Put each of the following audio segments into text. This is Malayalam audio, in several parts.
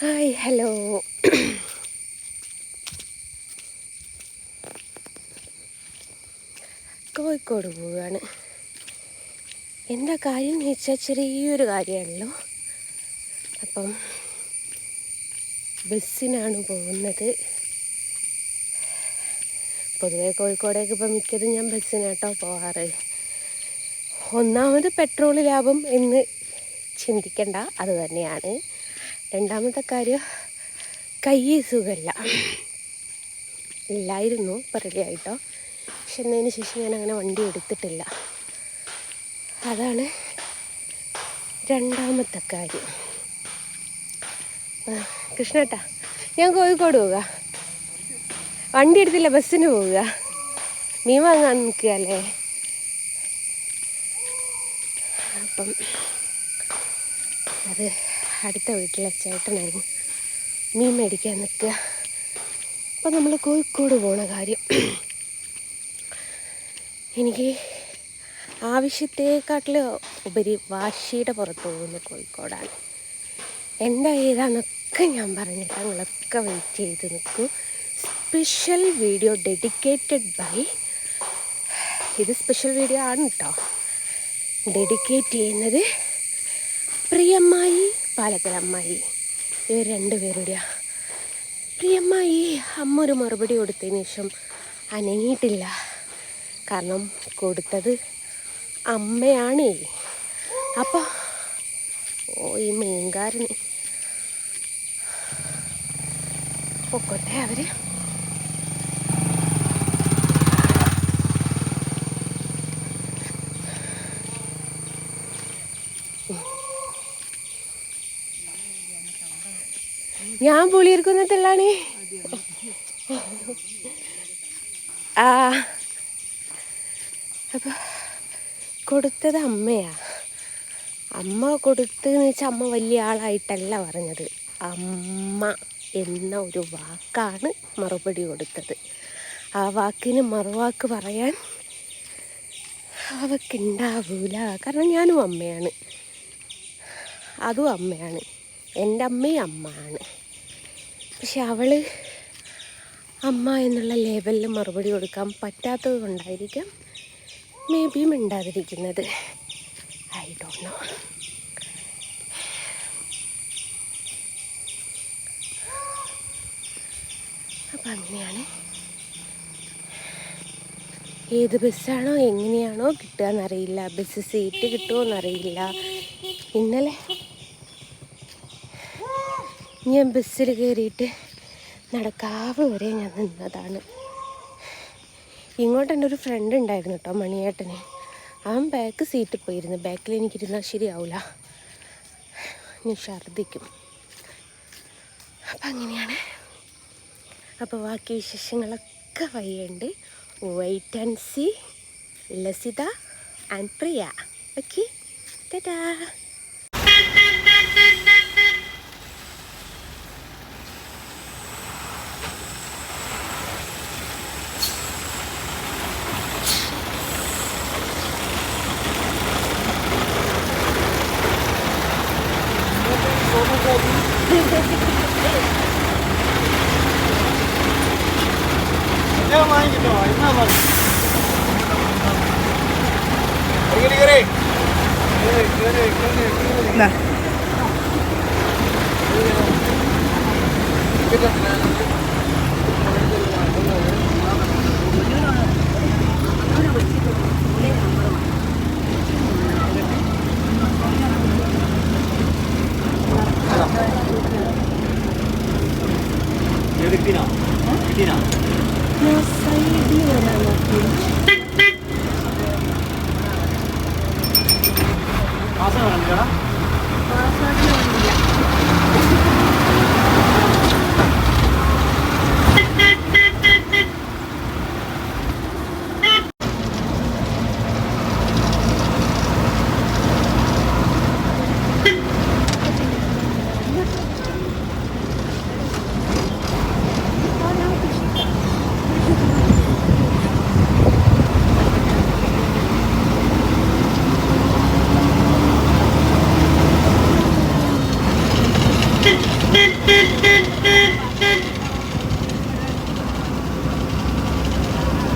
Hi hello. കോഴിക്കോട് പോവുകയാണ്. എന്താ കാര്യം എന്ന് വെച്ചാൽ ചെറിയൊരു കാര്യമാണല്ലോ. അപ്പം ബസ്സിനാണ് പോകുന്നത്. പൊതുവേ കോഴിക്കോടേക്ക് ഇപ്പം മിക്കതും ഞാൻ ബസ്സിനാട്ടോ പോകാറ് ഒന്നാമത് പെട്രോൾ ലാഭം എന്ന് ചിന്തിക്കണ്ട അത് തന്നെയാണ്. രണ്ടാമത്തെ കാര്യം കൈ സുഖമല്ല ഇല്ലായിരുന്നു ആയിട്ടോ പക്ഷെ എന്നതിന് ശേഷം ഞാൻ അങ്ങനെ വണ്ടി എടുത്തിട്ടില്ല. അതാണ് രണ്ടാമത്തെ കാര്യം. കൃഷ്ണേട്ടാ ഞാൻ കോഴിക്കോട് പോവുക വണ്ടി എടുത്തില്ല ബസ്സിന് പോവുക മീൻ വാങ്ങാൻ നിൽക്കുക അല്ലേ അപ്പം അത് അടുത്ത വീട്ടിലെ ചേട്ടനായിരുന്നു. മീൻ മേടിക്കാൻ നിൽക്കുക. അപ്പം നമ്മൾ കോഴിക്കോട് പോണ കാര്യം. എനിക്ക് ആവശ്യത്തെക്കാട്ടിൽ ഉപരി വാശിയുടെ പുറത്ത് പോകുന്ന കോഴിക്കോടാണ്. എന്താ ഏതാന്നൊക്കെ ഞാൻ പറഞ്ഞിട്ട് നിങ്ങളൊക്കെ വെയിറ്റ് ചെയ്ത് നിൽക്കൂ. സ്പെഷ്യൽ വീഡിയോ ഡെഡിക്കേറ്റഡ് ബൈ ഇത് സ്പെഷ്യൽ വീഡിയോ ആണ് കേട്ടോ ഡെഡിക്കേറ്റ് ചെയ്യുന്നത് പ്രിയമ്മായി പാലക്കലമ്മായി. ഇവർ രണ്ടുപേരുടെയാ. പ്രിയമ്മായി അമ്മ ഒരു മറുപടി കൊടുത്തതിന് ശേഷം അനങ്ങിയിട്ടില്ല. കാരണം കൊടുത്തത് അമ്മയാണേ. അപ്പോൾ ഓ ഈ മീൻകാരന്. പൊക്കോട്ടെ അവർ. ഞാൻ പുളിയിരിക്കുന്നതിലാണ് ആ അപ്പൊ കൊടുത്തത് അമ്മയാ. അമ്മ കൊടുത്തതെന്ന് വെച്ചാൽ അമ്മ വലിയ ആളായിട്ടല്ല പറഞ്ഞത്. അമ്മ എന്ന ഒരു വാക്കാണ് മറുപടി കൊടുത്തത്. ആ വാക്കിന് മറുവാക്ക് പറയാൻ അവക്കുണ്ടാവൂല. കാരണം ഞാനും അമ്മയാണ്. അതും അമ്മയാണ്. എന്റെ അമ്മയും അമ്മയാണ്. പക്ഷെ അവൾ അമ്മ എന്നുള്ള ലേബലിൽ മറുപടി കൊടുക്കാൻ പറ്റാത്തത് കൊണ്ടായിരിക്കാം മേ ബി മിണ്ടാതിരിക്കുന്നത്. ഐ ഡോണ്ട് നോ അപ്പം അങ്ങനെയാണ്. ഏത് ബസ്സാണോ എങ്ങനെയാണോ കിട്ടുക എന്നറിയില്ല. ബസ് സീറ്റ് കിട്ടുമോ എന്നറിയില്ല. ഇന്നലെ ഞാൻ ബസ്സിൽ കയറിയിട്ട് നടക്കാവ് വരെ ഞാൻ നിന്നതാണ്. ഇങ്ങോട്ട് എന്റെ ഒരു ഫ്രണ്ട് ഉണ്ടായിരുന്നു കേട്ടോ മണിയേട്ടന്. അവൻ ബാക്ക് സീറ്റിൽ പോയിരുന്നു. ബാക്കിൽ എനിക്കിരുന്നാൽ ശരിയാവില്ല ഞാൻ ഛർദ്ദിക്കും. അപ്പം അങ്ങനെയാണ്. അപ്പോൾ ബാക്കി വിശേഷങ്ങളൊക്കെ വയ്യുണ്ട് wait and see Lasitha and Priya. Okay Tata ഞാൻ വാങ്ങിക്കട്ടോ എന്നാ മതി കേറി കേറി കേറി. കേറി കേറി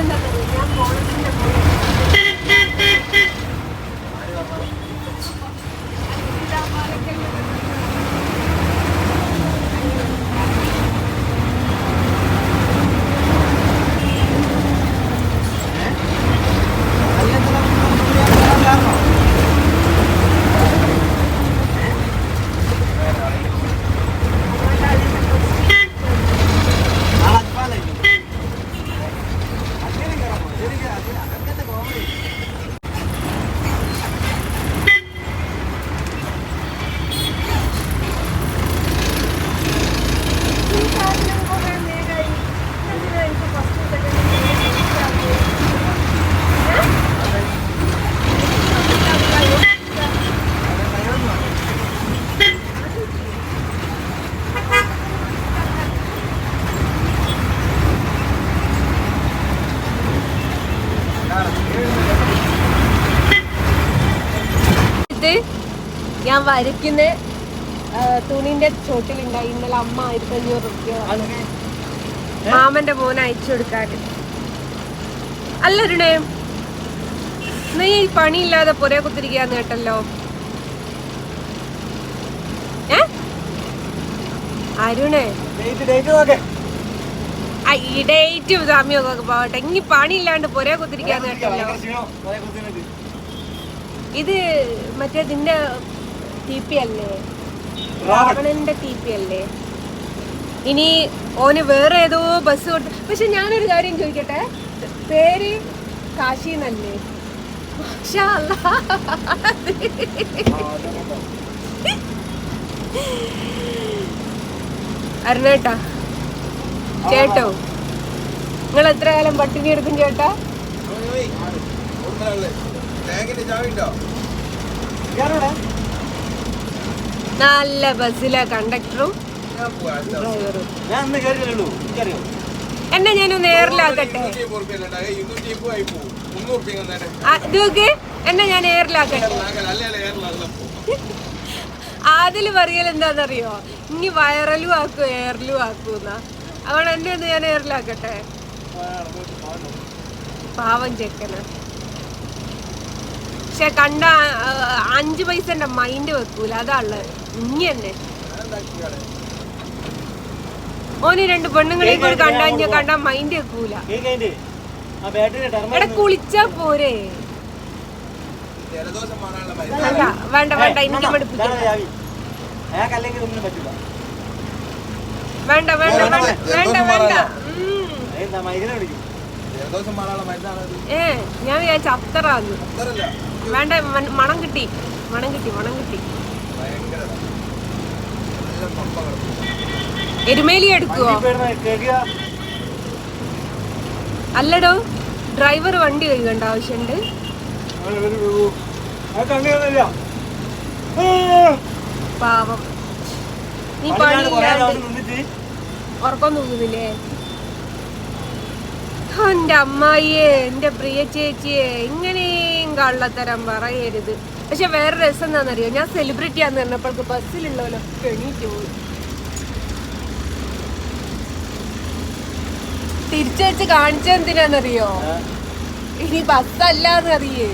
ഇത് വരയ്ക്കുന്ന തുണിന്റെ ചോട്ടിലുണ്ടായി ഇന്നലെ അമ്മ ആയിരത്തി അഞ്ഞൂറ് റുപ്യ മാമന്റെ മോൻ അയച്ചു കൊടുക്കാൻ അല്ല രുണേ നീ പണിയില്ലാതെ പുര കുത്തിരിക്കാന്ന് കേട്ടല്ലോ. ഏ? അരുണേ. ഈ ഡേറ്റും സമയമൊക്കെ പോകട്ടെ. ഇനി പണിയില്ലാണ്ട് പുരേ കുത്തിരിക്കാന്ന് കേട്ടല്ലോ. ഇത് മറ്റേ ഇതിന്റെ ടി പി അല്ലേ രാവണന്റെ ടി പി അല്ലേ ഇനി ഓന് വേറെ ഏതോ ബസ് കൊടുത്ത് പക്ഷെ ഞാനൊരു കാര്യം ചോദിക്കട്ടെ? പേര് കാശി എന്നല്ലേ. അരുണേട്ടാ ചേട്ടോ? നിങ്ങൾ എത്ര കാലം പട്ടിണി എടുക്കും ചേട്ടാ? നല്ല ബസ്സിലെ കണ്ടക്ടറും ഡ്രൈവറും എന്നെ ഞാൻ നേരിലാക്കട്ടെ എന്നെ ഞാൻ എയറിലാക്കട്ടെ? അതിൽ പറയൽ എന്താണെന്നറിയോ? ഇനി വൈറലും ആക്കൂ എയറിലും ആക്കൂന്ന അതുകൊണ്ട് എന്നെ ഒന്ന് ഞാൻ എയറിലാക്കട്ടെ? പാവം ചെക്കന്. പക്ഷെ കണ്ട അഞ്ചു അഞ്ച് പൈസന്റെ മൈൻഡ് വെക്കൂല. അതാൾ ഇനി തന്നെ ഓന് രണ്ട് പെണ്ണുങ്ങളെ കൂടി കണ്ടാ കണ്ടാ മൈൻഡ് വെക്കൂല. എടാ കുളിച്ചാ പോരെ. അല്ല വേണ്ട വേണ്ട എനിക്ക് പഠിപ്പിക്കാം വേണ്ട വേണ്ട വേണ്ട വേണ്ട വേണ്ട ഏ ഞാൻ വിചാരിച്ച അത്തറാന്ന്. വേണ്ട മണം കിട്ടി. മണം കിട്ടി മണം കിട്ടി. എരുമേലി എടുക്കുവോ? അല്ലടോ ഡ്രൈവർ വണ്ടി കഴുകേണ്ട ആവശ്യമുണ്ട് പാവം. നീ പണി ഉറക്കം തോന്നുന്നില്ലേ എന്റെ അമ്മായിയെ എന്റെ പ്രിയ ചേച്ചിയെ ഇങ്ങനെയും കള്ളത്തരം പറയരുത്. പക്ഷെ വേറെ രസം എന്താണെന്നറിയോ? ഞാൻ സെലിബ്രിറ്റി ആന്ന് പറഞ്ഞപ്പോൾക്ക് ബസ്സിലുള്ളവരൊക്കെ എണീറ്റ് പോയി. തിരിച്ചു വെച്ച് കാണിച്ചെന്തിനാന്നറിയോ ഇനി ബസ്സല്ലാന്നറിയേ.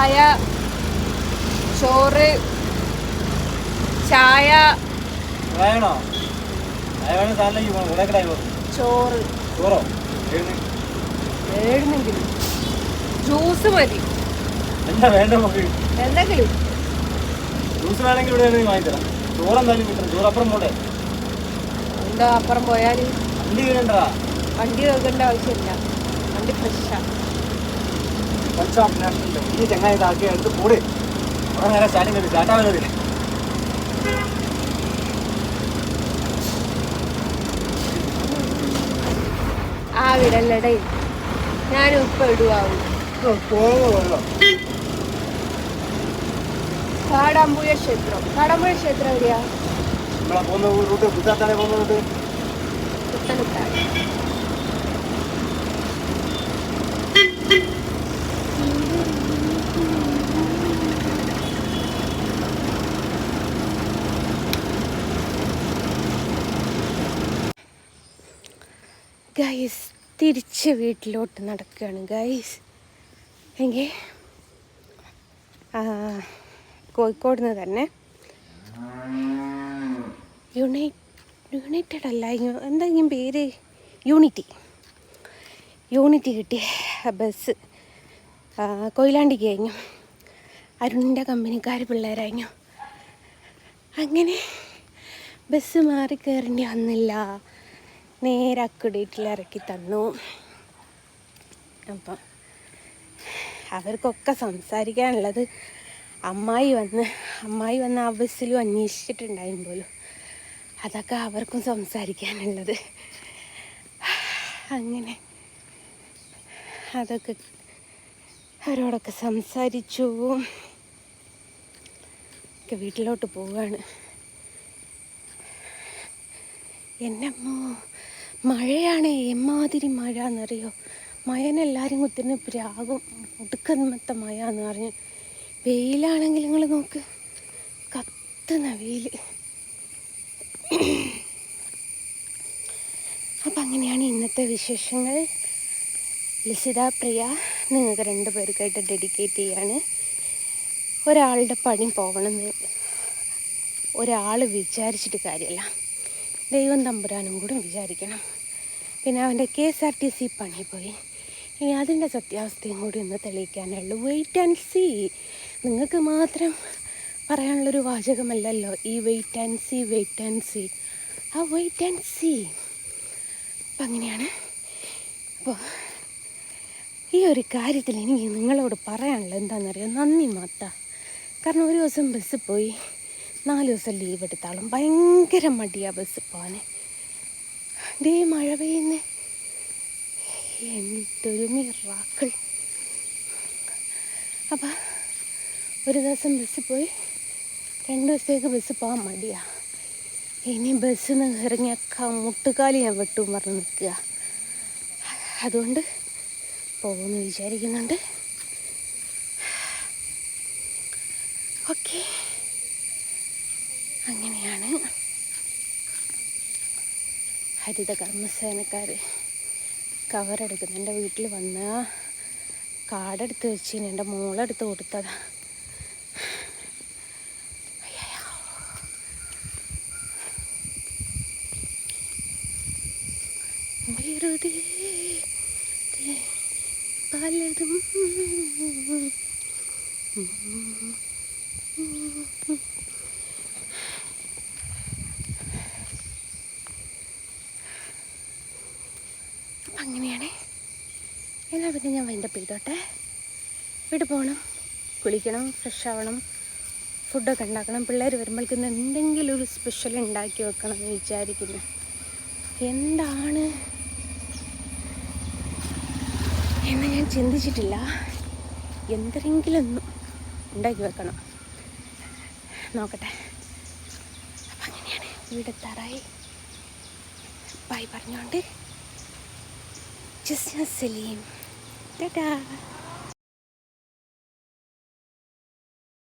ചായ ചോറ് ചായ. ചോറ്. ചോറോ? ഏഴുന്നെങ്കിലും ജ്യൂസ് മതി. എന്താ വേണ്ട എന്തെങ്കിലും. ജ്യൂസ് വേണമെങ്കിൽ ഇവിടെ വേണമെങ്കിൽ വാങ്ങിത്തരാം. ചോറ് എന്തായാലും കിട്ടണം. ചോറ് അപ്പുറം പോട്ടെ. എന്താ അപ്പുറം പോയാൽ വണ്ടി വേണ്ടടാ വണ്ടി നോക്കേണ്ട ആവശ്യമില്ല. വണ്ടി ഈ ചങ്ങായി ഇതാക്കി എടുത്ത് കൂടെ. നേരെ സ്റ്റാൻഡിങ് വരും സ്റ്റാർട്ടാവുന്നത് ആ വിടല്ലടേ ഞാനും ഇപ്പൊ ഇടുവാവും. കാടാമ്പുഴ ക്ഷേത്രം. കാടാമ്പുഴ ക്ഷേത്രം എവിടെയാ? നമ്മളെ പോകുന്ന റൂട്ട് ബുദ്ധാത്താണ് പോകുന്ന റൂട്ട്? പുത്തനത്താഴ് ഗൈസ് തിരിച്ച് വീട്ടിലോട്ട് നടക്കുകയാണ്. ഗൈസ് എങ്കിൽ കോഴിക്കോട് നിന്ന് തന്നെ. യുണൈ യുണൈറ്റഡ് അല്ല എന്തെങ്കിലും പേര്? യൂണിറ്റി യൂണിറ്റി കിട്ടിയ ബസ് കൊയിലാണ്ടിക്ക് കഴിഞ്ഞു. അരുണിന്റെ കമ്പനിക്കാർ പിള്ളേരായിരുന്നു അങ്ങനെ ബസ് മാറി കയറേണ്ടി വന്നില്ല. നേരെ അക്കുഡേറ്റിൽ ഇറക്കി തന്നു. അപ്പം അവർക്കൊക്കെ സംസാരിക്കാനുള്ളത് അമ്മായി വന്ന് അമ്മായി വന്ന് ആ ബസ്സിലും അന്വേഷിച്ചിട്ടുണ്ടായും പോലും അതൊക്കെ അവർക്കും സംസാരിക്കാനുള്ളത്. അങ്ങനെ അതൊക്കെ അവരോടൊക്കെ സംസാരിച്ചു. ഒക്കെ വീട്ടിലോട്ട് പോവാണ്. എന്റെ അമ്മോ മഴയാണ് എമ്മാതിരി മഴ എന്നറിയോ മഴനെല്ലാവരും കുത്തിരുന്ന് പ്രാകും ഒടുക്കന്നത്തെ മഴ എന്ന് പറഞ്ഞ്. വെയിലാണെങ്കിൽ നിങ്ങൾ നോക്ക്. കത്തുന്ന വെയിൽ അപ്പം അങ്ങനെയാണ് ഇന്നത്തെ വിശേഷങ്ങൾ. ലിസിത പ്രിയ നിങ്ങൾക്ക് രണ്ട് പേർക്കായിട്ട് ഡെഡിക്കേറ്റ് ചെയ്യാണ്. ഒരാളുടെ പണി പോകണമെന്ന്. ഒരാൾ വിചാരിച്ചിട്ട് കാര്യമല്ല ദൈവം തമ്പുരാനും കൂടി വിചാരിക്കണം. പിന്നെ അവന്റെ K S R T C പണി പോയി. ഇനി അതിന്റെ സത്യാവസ്ഥയും കൂടി ഒന്ന് തെളിയിക്കാനുള്ളൂ. വെയിറ്റ് ആൻഡ് സീ നിങ്ങൾക്ക് മാത്രം പറയാനുള്ളൊരു വാചകമല്ലല്ലോ. ഈ wait and see wait and see ആ വെയിറ്റ് ആൻഡ് സീ അപ്പം അങ്ങനെയാണ്. അപ്പോൾ ഈ ഒരു കാര്യത്തിൽ എനിക്ക് നിങ്ങളോട് പറയാനുള്ളത് എന്താണെന്നറിയാം? നന്ദി മാത്ത കാരണം ഒരു ദിവസം ബസ് പോയി. നാല് ദിവസം ലീവ് എടുത്താളും. ഭയങ്കര മടിയാണ് ബസ് പോകാൻ ദേ മഴ പെയ്യുന്നേ. എന്തൊരു മിറാക്കൾ. അപ്പം ഒരു ദിവസം ബസ്സിൽ പോയി. രണ്ട് ദിവസത്തേക്ക് ബസ് പോകാൻ മടിയാ. ഇനി ബസ്സിൽ നിന്ന് ഇറങ്ങിയ മുട്ടുകാലി ഞാൻ വെട്ടും പറഞ്ഞ് നിൽക്കുക. അതുകൊണ്ട് പോകുമെന്ന് വിചാരിക്കുന്നുണ്ട്. ഓക്കെ. അങ്ങനെയാണ്. ഹരിത കർമ്മസേനക്കാർ കവറെടുക്കുന്നു. എന്റെ വീട്ടിൽ വന്ന കാടെടുത്ത് വെച്ചിന്. എന്റെ മോളെടുത്ത് കൊടുത്തതാ. പലതും അപ്പം അങ്ങനെയാണ് എന്നാൽ പിന്നെ ഞാൻ വൈൻഡപ്പ് ചെയ്തോട്ടെ. വീട്ടിൽ പോകണം കുളിക്കണം ഫ്രഷ് ആവണം ഫുഡൊക്കെ ഉണ്ടാക്കണം. പിള്ളേർ വരുമ്പോഴേക്കും എന്തെങ്കിലും ഒരു സ്പെഷ്യൽ ഉണ്ടാക്കി വെക്കണം എന്ന് വിചാരിക്കുന്നു. എന്താണ്? എന്ന് ഞാൻ ചിന്തിച്ചിട്ടില്ല. എന്തെങ്കിലും ഒന്ന് ഉണ്ടാക്കി വെക്കണം. നോക്കട്ടെ. അപ്പം അങ്ങനെയാണ് വീടെത്താറായി ബൈ പറഞ്ഞോണ്ട്. ജസ്ന സലീം. Ta-da!